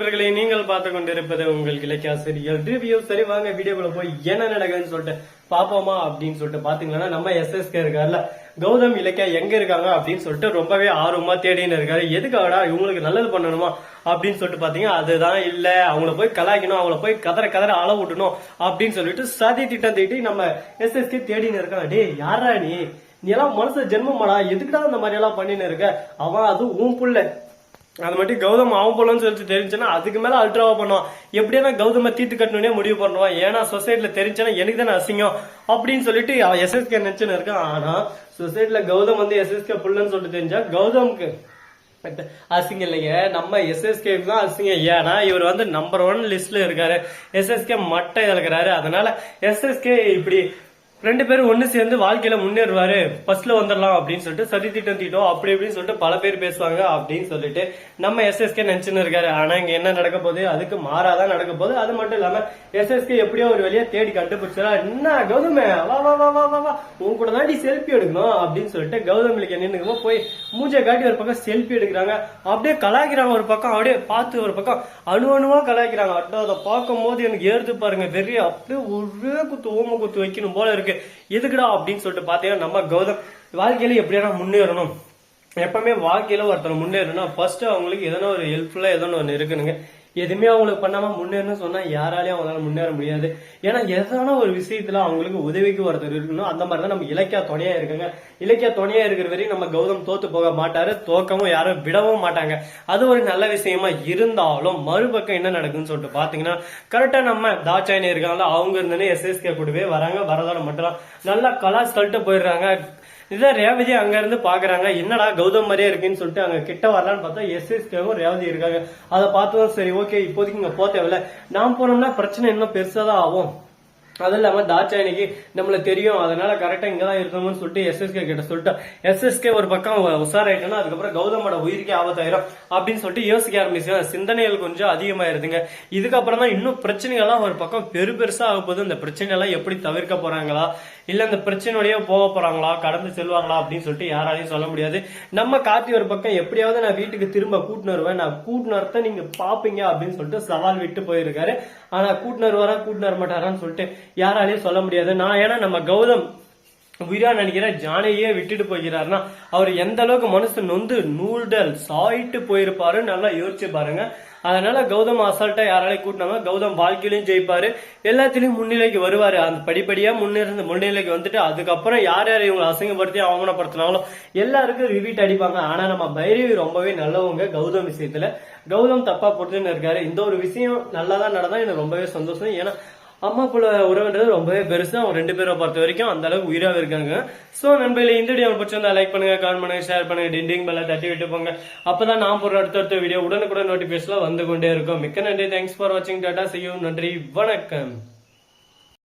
நண்பர்களை நீங்கள் பார்த்து கொண்டிருப்பது உங்கள் இலக்கியாசிரியர் ரிவ்யூ சரி வாங்க வீடியோக்குள்ள போய் என்ன நடக்குதுன்னு சொல்லிட்டு பாப்போமா அப்படின்னு சொல்லிட்டு பாத்தீங்கன்னா நம்ம எஸ்எஸ்கே இருக்காருல்ல கௌதம் இலக்கியா எங்க இருக்காங்க அப்படின்னு சொல்லிட்டு ரொம்பவே ஆர்வமா தேடின்னு இருக்காரு. எதுக்காகடா இவங்களுக்கு நல்லது பண்ணணுமா அப்படின்னு சொல்லிட்டு பாத்தீங்கன்னா அதுதான் இல்ல. அவங்கள போய் கலாய்க்கணும் அவங்கள போய் கதற கதற அள விட்டணும் அப்படின்னு சொல்லிட்டு சதி திட்டம் தீட்டி நம்ம எஸ்எஸ்கே தேடின்னு இருக்காங்க. டே யாரா நீ? நீ எல்லாம் மனசு ஜென்மமாடா. எதுக்குடா அந்த மாதிரி எல்லாம் பண்ணின்னு இருக்க? அவன் அது உன் புள்ள. அது மட்டும் கௌதம் அவன் போலன்னு சொல்லிட்டு தெரிஞ்சுன்னா அதுக்கு மேல அல்ட்ராவா பண்ணுவான். எப்படியா கௌதம தீத்து கட்டணும்னே முடிவு பண்ணுவான் ஏன்னா சொசைட்டில தெரிஞ்சுன்னா எனக்கு தானே அசிங்கம். அப்படின்னு சொல்லிட்டு அவன் எஸ்எஸ்கே நினைச்சுன்னு இருக்கான். ஆனா சொசைட்டில கௌதம் வந்து எஸ்எஸ்கே புள்ளன்னு சொல்லிட்டு தெரிஞ்சா கௌதம்க்கு அசிங்கம் இல்லைங்க. நம்ம எஸ்எஸ்கே தான் அசிங்கம். ஏன்னா இவர் வந்து நம்பர் ஒன் லிஸ்ட்ல இருக்காரு. எஸ்எஸ்கே மட்டை இருக்கிறாரு அதனால எஸ்எஸ்கே இப்படி ரெண்டு பேரும் ஒன்று சேர்ந்து வாழ்க்கையில முன்னேறுவாரு. ஃபர்ஸ்ட்ல வந்துடலாம் அப்படின்னு சொல்லிட்டு சதி திட்டம் தீட்டோம் அப்படி இப்படின்னு சொல்லிட்டு பல பேர் பேசுவாங்க அப்படின்னு சொல்லிட்டு நம்ம எஸ்எஸ்கே நினைச்சுன்னு இருக்காரு. ஆனா இங்க என்ன நடக்க போகுது? அதுக்கு மாறாதான் நடக்க போகுது. அது மட்டும் இல்லாம எஸ்எஸ்கே எப்படியோ ஒரு வெளியே தேடி கண்டுபிடிச்சா என்ன கௌதமே? வா வா வா வா வா வா. உன் கூட தாண்டி செல்ஃபி எடுக்கணும். அப்படின்னு சொல்லிட்டு கௌதமிலுக்கு என்ன போய் மூஞ்சை காட்டி ஒரு பக்கம் செல்ஃபி எடுக்கிறாங்க. அப்படியே கலாய்க்கிறாங்க ஒரு பக்கம் அப்படியே பார்த்து ஒரு பக்கம். அணு அணுவா கலாய்க்கிறாங்க. அட்டோ அதை பார்க்கும் போது எனக்கு ஏறுது பாருங்க வெறிய. அப்படியே ஒரே குத்து ஓம குத்து வைக்கணும் போல இருக்கு. எதுக்குடா அப்படின்னு சொல்லிட்டு பாத்தீங்கன்னா நம்ம கௌதம் வாழ்க்கையில எப்படியான முன்னேறணும்? எப்பவுமே வாழ்க்கையில ஒருத்தர் முன்னேறணும் ஃபர்ஸ்ட் அவங்களுக்கு எதனா ஒரு ஹெல்ப்ஃபுல்லா எதனா ஒண்ணு இருக்கணுங்க. எதுவுமே அவங்களுக்கு பண்ணாம முன்னேறணும்னு சொன்னா யாராலையும் அவங்களால முன்னேற முடியாது. ஏன்னா எதான ஒரு விஷயத்துல அவங்களுக்கு உதவிக்கு ஒருத்தர் இருக்கணும் அந்த மாதிரி தான் நம்ம இலக்கியா துணையா இருக்குங்க. இலக்கியா துணையா இருக்கிற வரையும் நம்ம கௌதம் தோத்து போக மாட்டாரு தோக்கவும் யாரும் விடவும் மாட்டாங்க. அது ஒரு நல்ல விஷயமா இருந்தாலும் மறுபக்கம் என்ன நடக்குன்னு சொல்லிட்டு பாத்தீங்கன்னா கரெக்டா நம்ம தாச்சாயினி இருக்காங்களா அவங்க இருந்தே எஸ்எஸ்கே கூடவே வராங்க வரதோட மட்டும் நல்லா கலாஸ் தள்ளிட்டு போயிடுறாங்க இதான் ரேவதி அங்க இருந்து பாக்குறாங்க. என்னடா கௌதம் மாதிரியே இருக்குன்னு சொல்லிட்டு அங்க கிட்ட வரலான்னு பார்த்தா எஸ்எஸ்கேவும் ரேவதி இருக்காங்க. அதை பார்த்ததும் சரி ஓகே இப்போதைக்கு இங்க போக தேவையில்ல. நாம் போனோம்னா பிரச்சனை இன்னும் பெருசாதான் ஆகும். அது இல்லாம இன்னைக்கு நம்மள தெரியும். அதனால கரெக்டா இங்கதான் இருக்கணும்னு சொல்லிட்டு எஸ்எஸ்கே கிட்ட சொல்லிட்டு எஸ்எஸ்கே ஒரு பக்கம் உஷாராயிட்டோம்னா அதுக்கப்புறம் கௌதமோட உயிருக்கே ஆபத்தாயிரும் அப்படின்னு சொல்லிட்டு யோசிக்க ஆரம்பிச்சு சிந்தனைகள் கொஞ்சம் அதிகமாயிருதுங்க. இதுக்கப்புறம் தான் இன்னும் பிரச்சனைகள்லாம் ஒரு பக்கம் பெரு பெருசா ஆக போகுது. இந்த பிரச்சனை எல்லாம் எப்படி தவிர்க்க போறாங்களா? இல்ல இந்த பிரச்சனையோடய போக போறாங்களா? கடந்து செல்வாங்களா? அப்படின்னு சொல்லிட்டு யாராலையும் சொல்ல முடியாது. நம்ம காத்தி ஒரு பக்கம் எப்படியாவது நான் வீட்டுக்கு திரும்ப கூட்டினு வருவேன். நான் கூட்டினு வரத்த நீங்க பாப்பீங்க அப்படின்னு சொல்லிட்டு சவால் விட்டு போயிருக்காரு. ஆனா கூட்டினர் வரா கூட்டினர் மாட்டாரான்னு சொல்லிட்டு யாராலையும் சொல்ல முடியாது. நான் ஏன்னா நம்ம கௌதம் உயிரா நினைக்கிற ஜானையே விட்டுட்டு போகிறார்னா அவர் எந்த அளவுக்கு மனசு நொந்து நூல்டல் சாயிட்டு போயிருப்பாரு நல்லா யோசிச்சு பாருங்க. அதனால கௌதம் அசால்ட்டா யாராலையும் கூட்டினாங்க. கௌதம் வாழ்க்கையிலையும் ஜெயிப்பாரு. எல்லாத்திலையும் முன்னிலைக்கு வருவாரு. அந்த படிப்படியா முன்னிருந்து முன்னிலைக்கு வந்துட்டு அதுக்கப்புறம் யார் யார் இவங்களை அசிங்கப்படுத்தி அவமானப்படுத்தினாலும் எல்லாருக்கும் ரிவீட் அடிப்பாங்க. ஆனா நம்ம பைரவி ரொம்பவே நல்லவங்க கௌதம் விஷயத்துல. கௌதம் தப்பா பொறுத்துன்னு இருக்காரு. இந்த ஒரு விஷயம் நல்லாதான் நடந்தா எனக்கு ரொம்பவே சந்தோஷம். ஏன்னா அம்மா புள்ள உறவுன்றது ரொம்பவே பெருசு. அவங்க ரெண்டு பேரை பொறுத்த வரைக்கும் அந்த அளவுக்கு உயிராக இருக்காங்க. ஸோ நண்பர்களே இந்த வீடியோ பிடிச்சிருந்தா லைக் பண்ணுங்க கமெண்ட் பண்ணுங்க ஷேர் பண்ணுங்க டிண்டிங் பெல்ல தட்டி விட்டு போங்க. அப்பதான் நான் போடுற அடுத்தடுத்த வீடியோ உடனுக்குடன் நோட்டிபிகேஷன்ல வந்து கொண்டே இருக்கும். மிக்க நன்றி. தேங்க்ஸ் ஃபார் வாட்சிங் டாடா செய்யும் நன்றி. வணக்கம்.